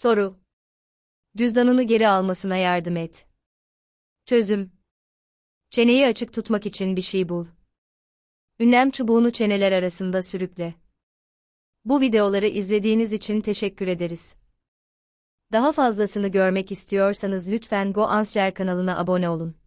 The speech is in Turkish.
Soru. Cüzdanını geri almasına yardım et. Çözüm. Çeneyi açık tutmak için bir şey bul. Ünlem çubuğunu çeneler arasında sürükle. Bu videoları izlediğiniz için teşekkür ederiz. Daha fazlasını görmek istiyorsanız lütfen GoAnswer kanalına abone olun.